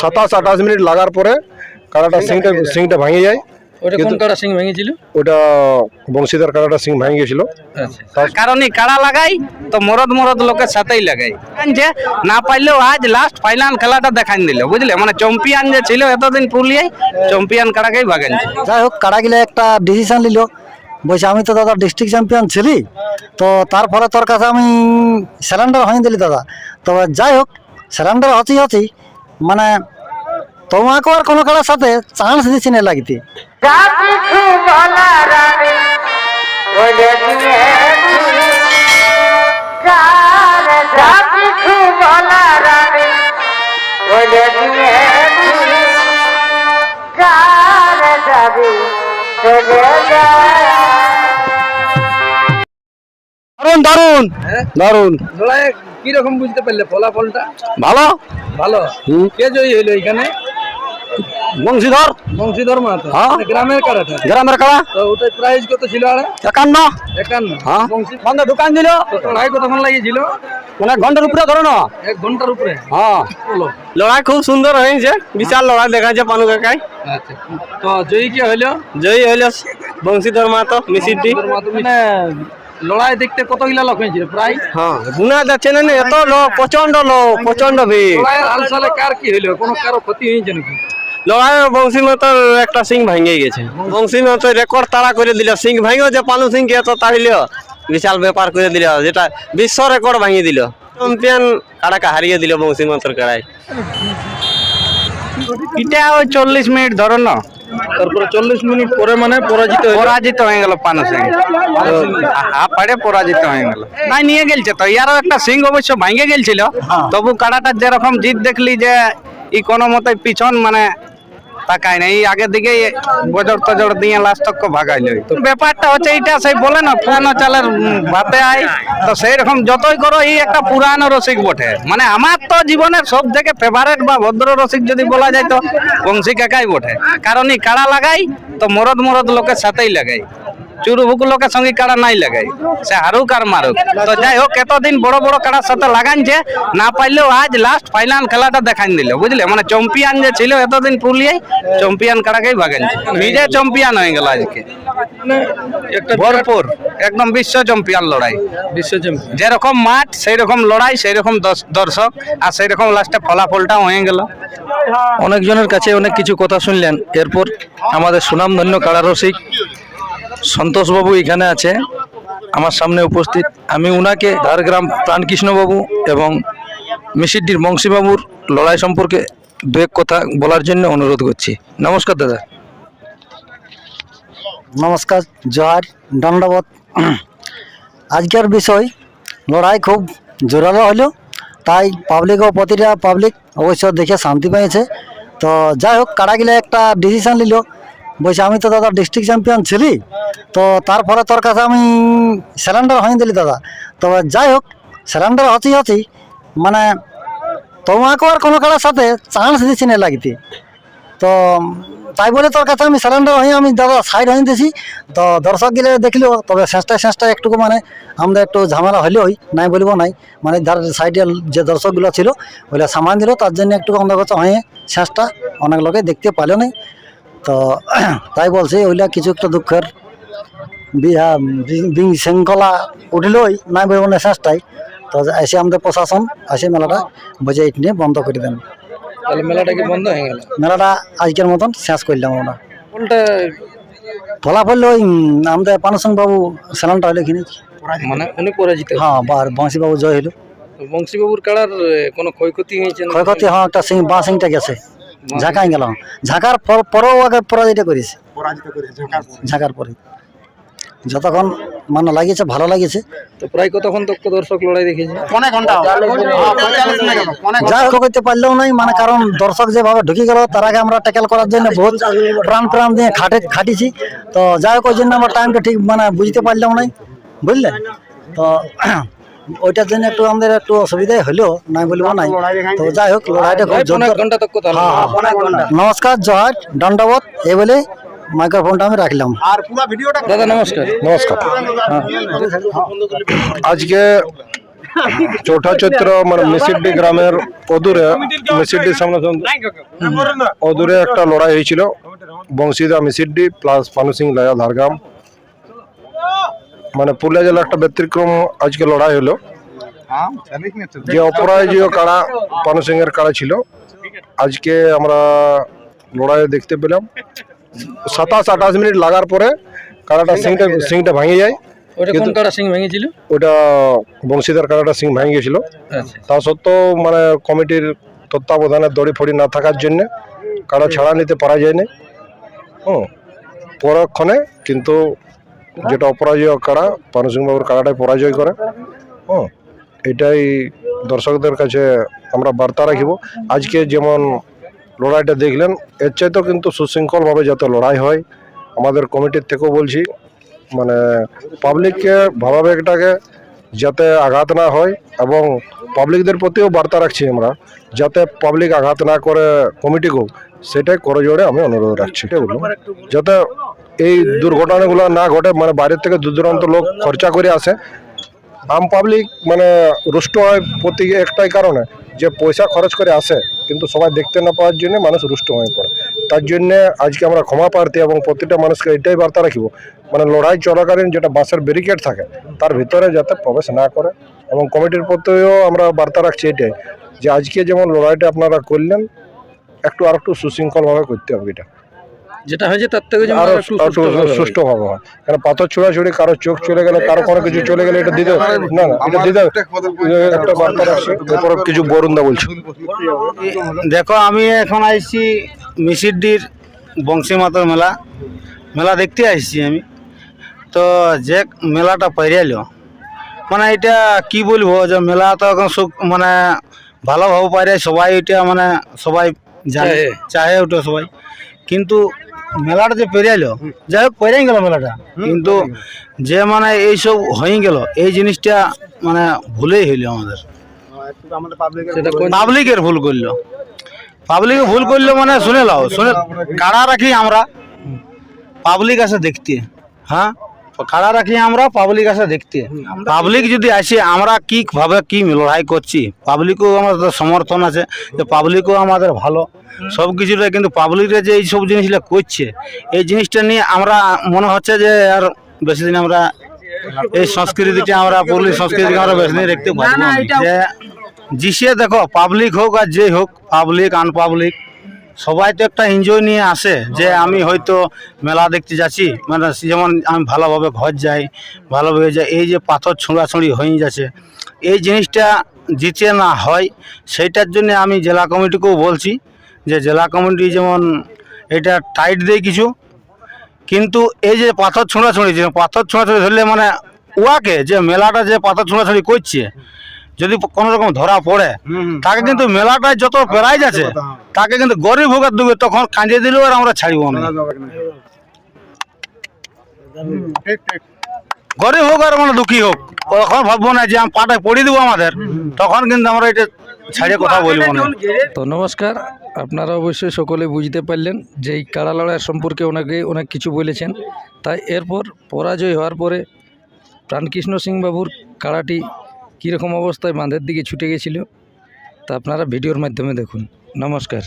সাতাশ আঠাশ মিনিট লাগার পরে কাড়াটা সিংটা সিংটা ভেঙে যায়। ওটা কোন কাড়া সিং ভেঙেছিল? ওটা বংশীদার কাড়াটা সিং ভেঙে গেছিল। কারণে কাড়া লাগাই তো মরদ মরদ লোকের সাথেই লাগাই। যে না পাইলেও আজ লাস্ট ফাইনাল খেলাটা দেখান দিল বুঝলে? মানে চ্যাম্পিয়ন যে ছিল এতদিন পুরুলিয়ায় চ্যাম্পিয়ন কাড়াকেই ভাগেন। যাই হোক একটা ডিসিশন নিল। বলছে আমি তো দাদা ডিস্ট্রিক্ট চ্যাম্পিয়ন ছিলি তো তারপরে তোর কাছে আমি সিলিন্ডার হয়ে দিলি দাদা। তবে যাই হোক সিলিন্ডার হচ্ছি হচ্ছি মানে তোমাকে আর কোনো কারোর সাথে চান্স দিচ্ছি না লাগতে। দারুণ দারুণ দারুণ লড়াই কি রকম বুঝতে পারলে ফলাফলটা? ভালো? ভালো। কে জয়ী হইল এখানে? বংশীধর। বংশীধর মাহাতো। হ্যাঁ। মানে গ্রামের কাড়াটা গ্রামের কাড়া তো ওটার প্রাইস কত ছিল আরে? একান্ন। একান্ন। হ্যাঁ। বন্ধ দোকান দিল। লড়াই কতক্ষণ লাগিয়েছিল? মানে ঘণ্টার উপরে ধরো না এক ঘণ্টার উপরে? হ্যাঁ। লড়াই খুব সুন্দর হয়েছে। বিশাল লড়াই দেখাচ্ছে পানু কাকাই আচ্ছা। তো জয়ী কে হইল? জয়ী হইল বংশীধর মাহাতো মানে লড়াই দেখতে কতগুলা লোক হয়েছিল? প্রায়? হ্যাঁ গুনা যাচ্ছে না এত লোক প্রচণ্ড লোক প্রচণ্ড ভিড়। লড়াইয়ের হালসালে কার কি হইল? কোনো কারও ক্ষতি হয়েছে নাকি? লড়াই বংশী মাতার একটা সিং ভেঙে গেছে। বংশী মাতার রেকর্ড তাড়া করে দিল। সিং ভেঙে যে পানু সিং কে এত তাড়িল বিশাল ব্যাপার করে দিল। যেটা বিশ্ব রেকর্ড ভেঙে দিল। চ্যাম্পিয়ন কাড়াকে হারিয়ে দিল বংশী মাতার কাড়াই এটা ওই চল্লিশ মিনিট ধরো না। তারপরে চল্লিশ মিনিট পরে মানে পরাজিত পরাজিত হয়ে গেল পানু সিং। হা পাড়ে পরাজিত হয়ে গেল। নাই নিয়ে গেলছে তো। ইয়ারও একটা সিং অবশ্য ভাঙে গেলছিল। তবু কাড়াটার যেরকম জিত দেখলি যে ই কোনো মতে পিছন মানে তাকায় না এই আগের দিকে বজর তজর দিয়ে লাস্ট তক ভাগাইল ব্যাপারটা হচ্ছে এটা সেই বলে না, পুরানো চালের ভাতে আয়। তো সেই রকম যতই করো, এই একটা পুরানো রসিক বটে। মানে আমার তো জীবনের সব থেকে ফেভারেট বা ভদ্র রসিক যদি বলা যায় তো, বংশী কাকাই বটে। কারণ এই কাড়া লাগাই, তো মরদ মরদ লোকের সাথেই লাগাই। চুরুভুকু লোকের সঙ্গে কাড়া নাই লাগাই। সে হারুক আর মারুক। তো যাই হোক এতদিন বড় বড় কাড়ার সাথে লাগানছে না পাইলেও আজ লাস্ট ফাইনাল খেলাটা দেখান দিল বুঝলে? মানে চম্পিয়ান যে ছিল এতদিন পুরুলিয়ায় চম্পিয়ান কাড়াকেই ভাগেনছে নিজে চম্পিয়ান হয়ে গেল আজকে। মানে একটা ভরপুর একদম বিশ্ব চম্পিয়ান লড়াই। বিশ্ব চ্যাম্পিয়ন যেরকম মাঠ সেই রকম লড়াই সেই রকম দর্শ- দর্শক আর সেই রকম লাস্টে ফলাফলটাও হয়ে গেল। অনেকজনের কাছে অনেক কিছু কথা শুনলেন। এরপর আমাদের সুনামধন্য কারারসিক সন্তোষবাবু এখানে আছে। আমার সামনে উপস্থিত আমি উনাকে ঝাড়গ্রাম প্রাণকৃষ্ণবাবু এবং মিসিডির বংশীবাবুর লড়াই সম্পর্কে দু এক কথা বলার জন্য অনুরোধ করছি। নমস্কার দাদা। নমস্কার, জোহার দণ্ডবত আজকের বিষয়, লড়াই খুব জোরালো হলো, তাই পাবলিক ও প্রতিটা পাবলিক অবশ্য দেখে শান্তি পেয়েছে। তো যাই হোক কাড়াগিলে একটা ডিসিশন নিল। বলছে, আমি তো দাদা ডিস্ট্রিক্ট চ্যাম্পিয়ন ছিলি, তো তারপরে তোর কাছে আমি সিলিন্ডার হয়ে দিলি দাদা। তবে যাই হোক সিলিন্ডার হচ্ছি হচ্ছি মানে তোমাকে আর কোনো কারোর সাথে চান্স দিচ্ছি না লাগতে। তো তাই বলে তোর কাছে আমি সিলিন্ডার হয়ে আমি দাদা সাইড হয়ে দিয়েছি তো দর্শক গেলে দেখল, তবে শেষটায় শেষটায় একটুকু মানে আমাদের একটু ঝামেলা হলেওই নাই বলব নাই। মানে ধার সাইডে যে দর্শকগুলো ছিল ওইটা সামান দিল, তার জন্য একটু আমাদের কাছে হয়ে শেষটা অনেক লোকে দেখতে পাইল নাই। তো তাই বলছি ওইটা কিছু একটা দুঃখের বিশৃঙ্খলা উঠলোই নাই না শেষটাই তো এসে আমাদের প্রশাসন এসে মেলাটা বুঝে এটা নিয়ে বন্ধ করে দেন। তাহলে মেলাটা কি বন্ধ হয়ে গেল? মেলাটা আজকের মতন শেষ করলাম আমরা। কোনটা? ফলাফল ওই আমাদের পানসং বাবু স্যালানটা হলো এখানে মানে উনি পরাজিত? হ্যাঁ বার বাঁশি বাবু জয় হলো। বংশীবাবুর কাড়ার কোনো ক্ষয়ক্ষতি হয়েছে ক্ষয়ক্ষতি হ্যাঁ একটা সিং বাঁ সিংটা গেছে। ঝাঁকাই গেলাম। ঝাঁকার পর- পরেও আগে পরাজিত করেছে। ঝাঁকার পরে। যতক্ষণ মানে লাগিয়েছে ভালো লাগিয়েছে। তো প্রায় কতক্ষণ তক দর্শক লড়াই দেখেছে? যা হোক করতে পারলেও নাই মানে কারণ দর্শক যেভাবে ঢুকে গেল তার আগে আমরা ট্যাকেল করার জন্য বহুত প্রাণ প্রাণ দিয়ে খাটে খাটিছি। তো যাই হোক ওই জন্য আমরা টাইমটা ঠিক মানে বুঝতে পারলাম নাই। বুঝলে? তো ওইটার জন্য একটু আমাদের একটু অসুবিধাই হলো নাই বলব নাই। তো যাই হোক লড়াইটা খুব হ্যাঁ, হ্যাঁ। নমস্কার জয় দণ্ডবোধ এই বলে মাইক্রোফোনটা আমি রাখলাম। দাদা নমস্কার। নমস্কার। আজকে চৌঠা চৈত্র মানে মিসিডি গ্রামের অদূরে মিসিডির সামনে অদূরে একটা লড়াই হয়েছিল। বংশীদা মিসিডি প্লাস পানু সিং লায়া ঝাড়গ্রাম মানে পুরুলিয়া জেলার একটা ব্যতিক্রম আজকে লড়াই হলো। যে অপরাজয় কাড়া পানু সিং এর কাড়া ছিল আজকে আমরা লড়াই দেখতে পেলাম। সাতাশ আঠাশ মিনিট লাগার পরে কাড়াটা সিংটা সিংটা ভাঙে যায়। ওটা কোন কিন্তু- কাড়া সিং ভেঙেছিল? ওটা বংশীদার কাড়াটা সিং ভেঙে গেছিল আচ্ছা। তা সত্ত্বেও মানে কমিটির তত্ত্বাবধানে দড়ি ফড়ি না থাকার জন্য কাড়া ছাড়া নিতে পারা যায়নি। হুম পরক্ষণে কিন্তু যেটা অপরাজয় কাড়া পানু সিং বাবুর কাড়াটাই পরাজয় করে। হুম এটাই দর্শকদের কাছে আমরা বার্তা রাখিব। আজকে যেমন লড়াইটা দেখলেন এর চাইতেও কিন্তু সুশৃঙ্খলভাবে যাতে লড়াই হয় আমাদের কমিটির থেকেও বলছি মানে পাবলিককে ভাবাবেগটাকে যাতে আঘাত না হয় এবং পাবলিকদের প্রতিও বার্তা রাখছি আমরা যাতে পাবলিক আঘাত না করে কমিটিকেও সেটাই করে জোরে আমি অনুরোধ রাখছি। যাতে এই দুর্ঘটনাগুলো না ঘটে মানে বাইরের থেকে দূর দূরান্ত লোক খরচা করে আসে। আম পাবলিক মানে রুষ্ট হয় প্রতি একটাই কারণে, যে পয়সা খরচ করে আসে, কিন্তু সবাই দেখতে না পাওয়ার জন্য মানুষ রুষ্ট হয়ে পড়ে। তার জন্য আজকে আমরা ক্ষমা প্রার্থী এবং প্রতিটা মানুষকে এটাই বার্তা রাখিব মানে লড়াই চলাকালীন যেটা বাসের ব্যারিকেড থাকে, তার ভিতরে যাতে প্রবেশ না করে। এবং কমিটির প্রতিও আমরা বার্তা রাখছি এটাই, যে আজকে যেমন লড়াইটা আপনারা করলেন, একটু আর একটু সুশৃঙ্খলভাবে করতে হবে এটা। যেটা হয়েছে তার থেকে আরও একটু একটু সুষ্ঠুভাবে হয়। কারণ পাথর ছোড়াছুড়ি কারও চোখ চলে গেলে কারও কোনো কিছু চলে গেলে এটা দিতে না না এটা দিতে একটা বার্তা রাখছি এরপর কিছু বরুণদা বলছি। দেখো আমি এখন আসছি মিসিডির বংশী মাতার মেলা। মেলা দেখতে আসছি আমি। তো যে মেলাটা পেরিয়ালো মানে এটা কি বলব যে মেলা তো এখন সুখ- মানে ভালোভাবে পারে সবাই এটা মানে সবাই জানে চাহে। চাহে ওটা সবাই। কিন্তু মেলাটা যে পেরিয়ালো যাই হোক পেরিয়ে গেল মেলাটা। কিন্তু যে মানে এইসব হয়ে গেল এই জিনিসটা মানে ভুলেই হইল আমাদের। পাবলিকের ভুল করল। পাবলিকে ভুল করল মানে শুনে লাও শুনে কারা রাখি আমরা? পাবলিক আছে দেখতে হ্যাঁ? কাড়া রাখি আমরা? পাবলিক আসে দেখতে। পাবলিক যদি আসে আমরা কি ভাবে কি লড়াই করছি? পাবলিকও আমাদের সমর্থন আছে যে পাবলিকও আমাদের ভালো। সব কিছুটা কিন্তু পাবলিকরা যে এই সব জিনিসগুলো করছে এই জিনিসটা নিয়ে আমরা মনে হচ্ছে যে আর বেশি দিন আমরা এই সংস্কৃতিটা আমরা পুরুলিশ সংস্কৃতিকে আমরা বেশি দিন দেখতে পারব না। যে জিসে দেখো পাবলিক হোক আর যে হোক পাবলিক আনপাবলিক সবাই তো একটা এনজয় নিয়ে আসে যে আমি হয়তো মেলা দেখতে যাচ্ছি। মানে যেমন আমি ভালোভাবে ঘর যাই ভালোভাবে যাই এই যে পাথর ছোঁড়াছুঁড়ি হয়ে যাচ্ছে। এই জিনিসটা জিতে না হয় সেইটার জন্য আমি জেলা কমিটিকেও বলছি যে জেলা কমিটি যেমন এটা টাইট দেয় কিছু কিন্তু এই যে পাথর ছোঁড়াছুঁড়ি যে পাথর ছোঁড়াছুঁড়ি ধরলে মানে উয়াকে যে মেলাটা যে পাথর ছোঁড়াছুঁড়ি করছে যদি কোনো রকম ধরা পড়ে তাকে কিন্তু মেলাটায় যত প্রাইজ আছে তাকে কিন্তু গরিব হোক আর দেবে তখন কাঁদিয়ে দিলেও আর আমরা ছাড়িব না। গরিব হোক আর মানে দুঃখী হোক তখন ভাববো না যে আমি পাটায় পড়িয়ে দেবো আমাদের তখন কিন্তু আমরা এটা ছাড়িয়ে কথা বলব না। তো নমস্কার আপনারা অবশ্যই সকলে বুঝতে পারলেন যে এই কাড়া লড়াই সম্পর্কে অনেকে অনেক কিছু বলেছেন। তাই এরপর পরাজয় হওয়ার পরে প্রাণকৃষ্ণ সিং বাবুর কাড়াটি কীরকম অবস্থায় বাঁধের দিকে ছুটে গেছিল তা আপনারা ভিডিওর মাধ্যমে দেখুন। নমস্কার।